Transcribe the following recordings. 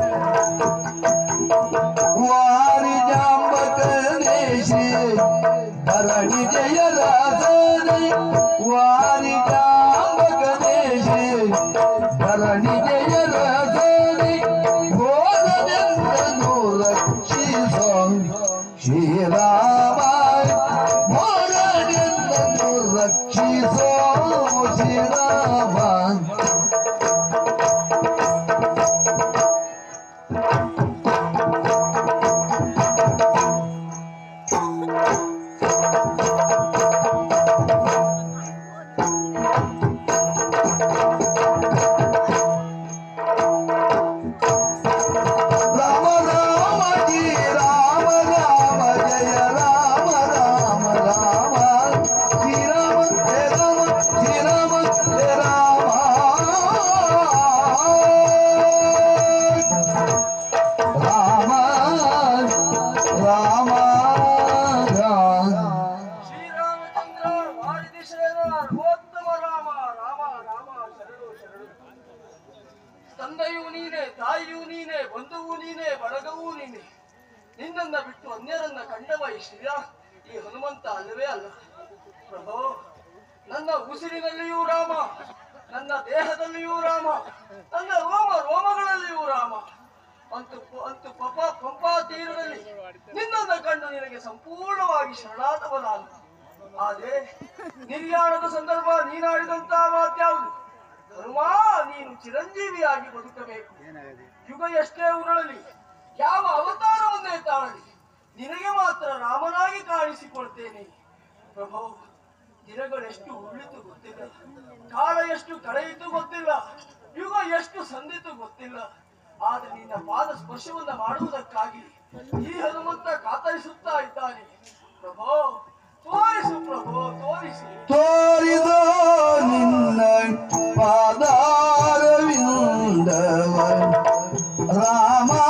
Thank you. ದೇಹದಲ್ಲಿಯೂ Rama. ನನ್ನ ರೋಮ ರೋಮಗಳಲ್ಲಿಯೂ ರಾಮ. ಅಂತ ಅಂತು ಪಪ, ಪಂಪಾ ತೀರದಲ್ಲಿ ನಿನ್ನನ್ನು ಕಂಡು ನಿನಗೆ ಸಂಪೂರ್ಣವಾಗಿ ಶರಣಾದವನಾದ ಆದರೆ ನಿರ್ಯಾಣದ ಸಂದರ್ಭ ನೀನಾಡಿದಂತಹ ಮಾತ್ಯಾವುದು ಧರ್ಮ, ನೀನು ಚಿರಂಜೀವಿಯಾಗಿ ಬದುಕಬೇಕು. ಯುಗ ಎಷ್ಟೇ ಉರಳಲಿ, ಯಾವ ಅವತಾರವನ್ನೇ ತಾಳಲಿ, ನಿನಗೆ ಮಾತ್ರ ರಾಮನಾಗಿ ಕಾಣಿಸಿಕೊಳ್ತೇನೆ. ಪ್ರಭೋ, ದಿನಗಳೆಷ್ಟು ಉಳಿತು ಗೊತ್ತಿಲ್ಲ. ಎಷ್ಟು ಕಳೆಯಿತು ಗೊತ್ತಿಲ್ಲ. ಯುಗ ಎಷ್ಟು ಸಂದಿತು ಗೊತ್ತಿಲ್ಲ. ಆದ್ರೆ ನಿನ್ನ ಪಾದ ಸ್ಪರ್ಶವನ್ನ ಮಾಡುವುದಕ್ಕಾಗಿ ಈ ಹನುಮಂತ ಕಾತರಿಸುತ್ತಾ ಇದ್ದಾನೆ. ಪ್ರಭೋ, ತೋರಿಸು ಪ್ರಭೋ, ತೋರಿಸು. ತೋರಿದ ನಿನ್ನ ಪಾದಾರವಿಂದವ ರಾಮ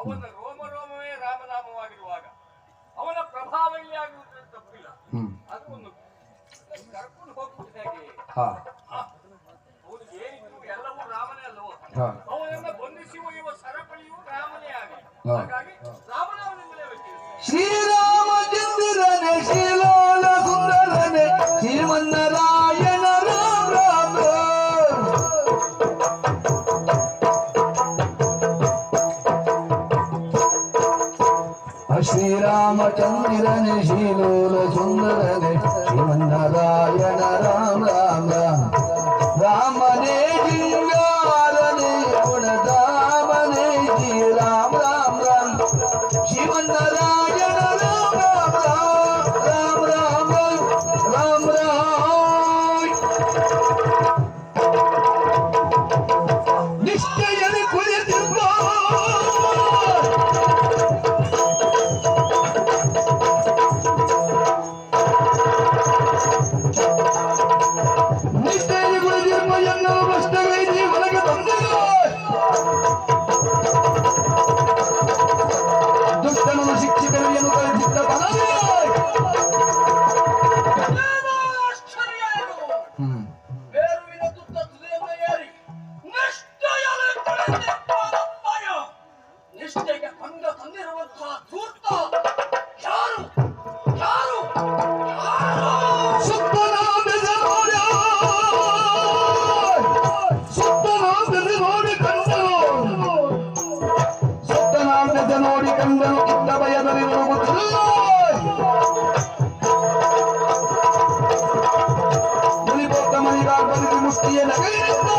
ಅವನ ರೋಮ ರೋಮವೇ ರಾಮನಾಮವಾಗಿರುವಾಗ ಅವನ ಪ್ರಭಾವ ಇಲ್ಲಿ ಆಗುವುದರಲ್ಲಿ ತಪ್ಪಿಲ್ಲ ಅದು ಒಂದು ಕರ್ಕೊಂಡು ಹೋಗ್ಬಿಟ್ಟು ಹೇಗೆ. ಹೌದು ಏನಿದ್ರು ಎಲ್ಲವೂ ರಾಮನೇ ಅಲ್ಲವೋ ಅವನನ್ನ ಬಂಧಿಸಿ ಒಯ್ಯುವ ಸರಪಳಿಯು ರಾಮನೇ ಆಗಿ. ಶ್ರೀರಾಮಚಂದ್ರನೇ ಶ್ರೀಲೋಲ ಸುಂದರನೇ ಶ್ರೀಮನ್ನರಾಯಣ ರಾಮ ರಾಮ ರಾಮನೇ ಜಿಂಗಾರನೇ ಗುಣಧಾಮನೇ ಶ್ರೀ ರಾಮ ರಾಮ ರಾಮ ಶ್ರೀಮನ್ನರಾಯಣ ರಾಮ ರಾಮ ರಾಮ ರಾಮ ರಾಮ. ರಾಮ ನಿಶ್ಚಯನೆ ಕುಳಿತಿರುವ ಆಶ್ಚರ್ಯ ಇದು. ಹ್ಮ್ ಬೇರುವಿನ ತುತ್ತ ತುದಿಯನ್ನು ಏರಿ ನಿಷ್ಠೆಯಲ್ಲಿ ನಿಷ್ಠೆಗೆ ಭಂಗ ತಂದಿರುವಂತಹ ಧೂರ್ತ ಯಾರು ಯಾರು ಯಾರು ಸುತ್ತನಾದೆಸ ನೋಡ ಸುತ್ತನಾದೆಸ ನೋಡಿ ಕಂಡನು ಸುತ್ತನಾದೆಸ ನೋಡಿ ಕಂಡನು ಇತ್ತ ಭಯದಲ್ಲಿ ಬರುವುದಿಲ್ಲ ಮುನಿಬೋತ ಮನಿಗ ಬಲಿದು ಮುಷ್ಟಿಯ ನಗೈನಿದ್ದ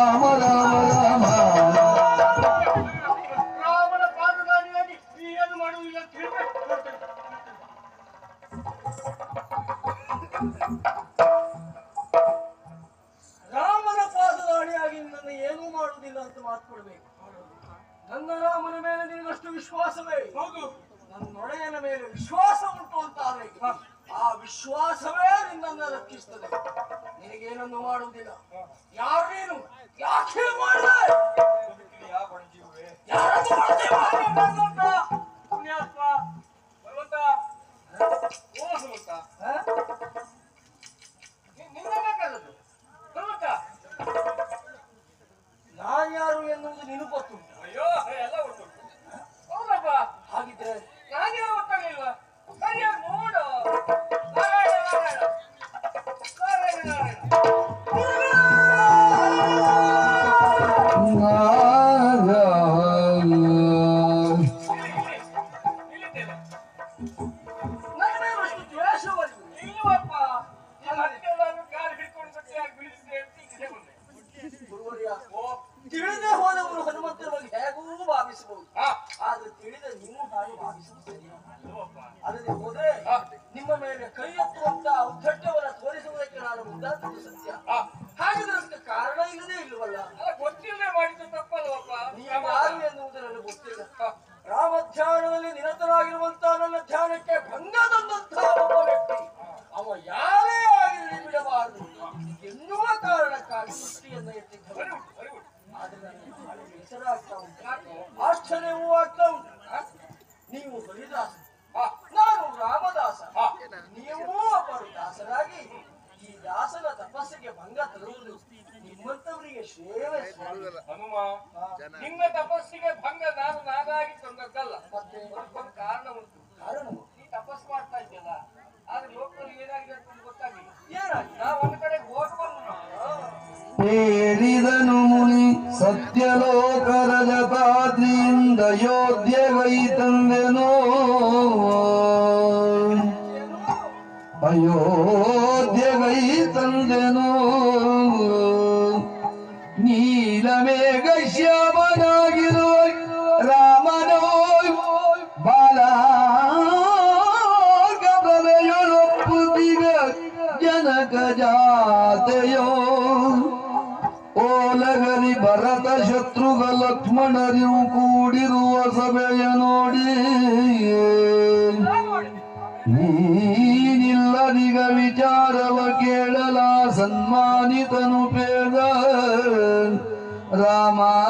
ರಾಮ ರಾಮ ರಾಮ ರಾಮನ ಪಾದದಾರಿಯಾಗಿ ಏನು ಮಾಡುವುದಿಲ್ಲ ಅಂತ ರಾಮನ ನನ್ನ ಏನೂ ಮಾಡುವುದಿಲ್ಲ ಅಂತ ಮಾತು ಕೊಡಬೇಕು. ನನ್ನ ರಾಮನ ಮೇಲೆ ನಿನ್ನಷ್ಟು ವಿಶ್ವಾಸವೇ? ಹೌದು. ನನ್ನ ನೊಡೆಯನ ಮೇಲೆ ವಿಶ್ವಾಸ ಉಂಟು ಅಂತಾದ್ರೆ ಆ ವಿಶ್ವಾಸವೇ ನಿನ್ನನ್ನು ರಕ್ಷಿಸ್ತದೆ. ನಿನಗೇನನ್ನು ಮಾಡುವುದಿಲ್ಲ. ಯಾರು ಯಾಕೆ ಮಾಡಿದೆ ಯಾರನ್ನು ಮಾಡ್ತೇವೆ? That's the. ತಪಸ್ಸಿಗೆ ಭಂಗ ತರುವುದು ನಿಮ್ಮಂತವರಿಗೆ ಸೇವೆ ಸ್ವಾಮಿ. ಹನುಮ ನಿಮ್ಮ ತಪಸ್ಸಿಗೆ ಭಂಗ ನಾನು ನಾನಾಗಿ ತಂದದ್ದಲ್ಲ. ಮತ್ತೆ? ಅದಕ್ಕೊಂದು ಕಾರಣ ಉಂಟು. ಕಾರಣ ನೀ ತಪಸ್ ಮಾಡ್ತಾ ಇದ್ದಲ್ಲ ಆದ್ರೆ ಲೋಕದಲ್ಲಿ ಏನಾಗಿದೆ ಅಂತ ಗೊತ್ತಾಗಿಲ್ಲ. ಏನಾಗಿ ನಾವು ಒಂದು ಕಡೆ ಹೋಗಿ ಬಂದು ಹೇಳಿದನು ಮುನಿ ಸತ್ಯಲೋಕರ ಜತಾದ್ರಿಯಿಂದ ಯೋಧ್ಯಗೈ ತಂದೆನೋ ನೀನಿಲ್ಲದಿಗ ವಿಚಾರವ ಕೇಳಲ ಸನ್ಮಾನಿತನು ಪೇದ. ರಾಮಾವತಾರವ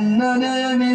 na na na na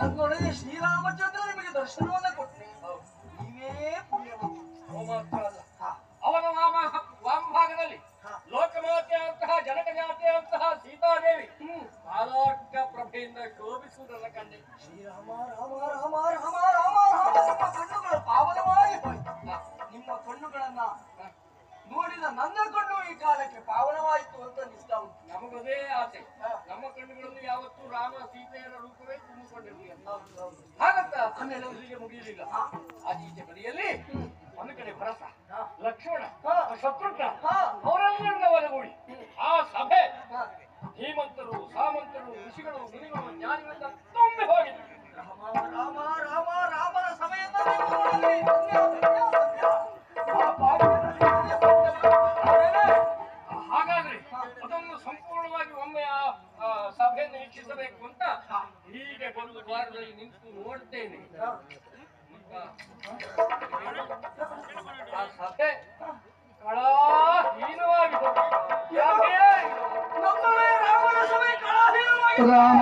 ತನ್ನೊಡನೆ Sriramachandra ನಿಮಗೆ ದರ್ಶನವನ್ನ ಕೊಟ್ಟೆ ನೀವೇ ಪುಣ್ಯವಂತ. ಅವನ ವಾಮ ವಾಮಭಾಗದಲ್ಲಿ. ಲೋಕಮಾತೆಯಂತಹ ಜನಕ ಜಾತೆಯಂತಹ ಸೀತಾದೇವಿ ಬಾಲಾರ್ಕ ಪ್ರಭೆಯಿಂದ ಶೋಭಿಸುವುದನ್ನು ಕಂಡೆ. ಶ್ರೀರಾಮ ಸೀತೆಯರ ರೂಪವೇ ತುಂಬಿಕೊಂಡಿರಲಿಲ್ಲ ಹಾಗಂತ ಹನ್ನೆರಡು ವರ್ಷಕ್ಕೆ ಮುಗಿಯಲಿಲ್ಲ ಆಚೀಚೆ ಬದಿಯಲ್ಲಿ ಒಂದು ಕಡೆ ಭರತ ಲಕ್ಷ್ಮಣ ಶತ್ರುಘ್ನ ಅವರೆಲ್ಲರನ್ನ ಒಳಗೂಡಿ ಆ ಸಭೆ ಧೀಮಂತರು ಸಾಮಂತರು ಋಷಿಗಳು ಮುನಿಗಳು ಜ್ಞಾನಿಗಳಿಂದ ತುಂಬಿ ಹೋಗಿದ್ರು. ರಾಮ ರಾಮ ಸಭೆಯನ್ನು ನಿರೀಕ್ಷಿಸಬೇಕು ಅಂತ ಹೀಗೆ ಒಂದು ವಾರದಲ್ಲಿ ನಿಂತು ನೋಡ್ತೇನೆ. ಆ ಸಭೆ ಕಳಾಹೀನವಾಗಿದೆ. ರಾಮ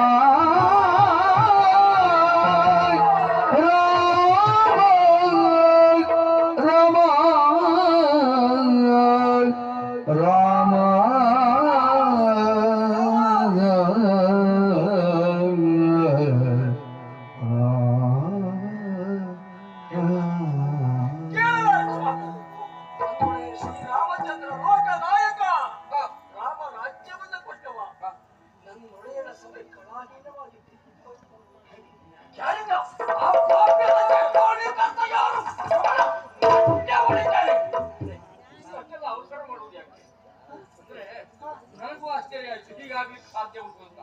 ಸಾಧ್ಯ ಉಂಟು ಅಂತ.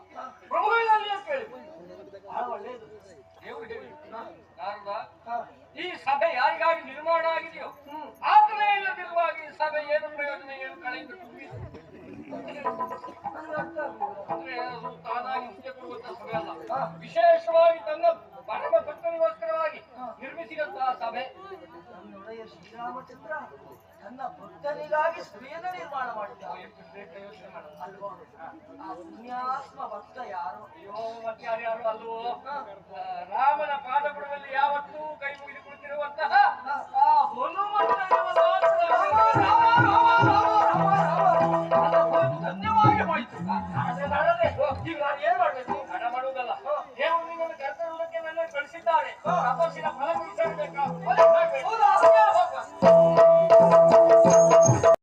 ಪ್ರಭುವಿನಲ್ಲಿ ಕೇಳಿ ಹೇಳಿ? ಈ ಸಭೆ ಯಾರಿಗಾಗಿ ನಿರ್ಮಾಣ ಆಗಿದೆಯೋ ಆತನೇ ಇಲ್ಲದಿರುವಾಗ ಈ ಸಭೆ ಏನು ಪ್ರಯೋಜನ ಏನು ಕಳೆದು ವಿಶೇಷವಾಗಿ ತನ್ನ ಪರಮ ಭಕ್ತನಿಗೋಸ್ಕರವಾಗಿ ನಿರ್ಮಿಸಿದಂತಹ ಸಭೆ. ಶ್ರೀರಾಮಚಂದ್ರ ನನ್ನ ಭಕ್ತನಿಗಾಗಿ ಸ್ತ್ರೀಯನ್ನ ನಿರ್ಮಾಣ ಮಾಡಿದ್ದಾರೆ ಅಲ್ವೋ? ಆ ಪುಣ್ಯಾತ್ಮ ಭಕ್ತ ಯಾರು? ಅಯ್ಯೋ ಮತ್ತೆ ಯಾರ್ಯಾರು ಅಲ್ವೋ? ರಾಮನ ಪಾದಗುಡದಲ್ಲಿ ಯಾವತ್ತೂ ಕೈ ಮುಗಿದು ಕುಳಿತಿರುವಂತಹ ಆ ಹೊಲು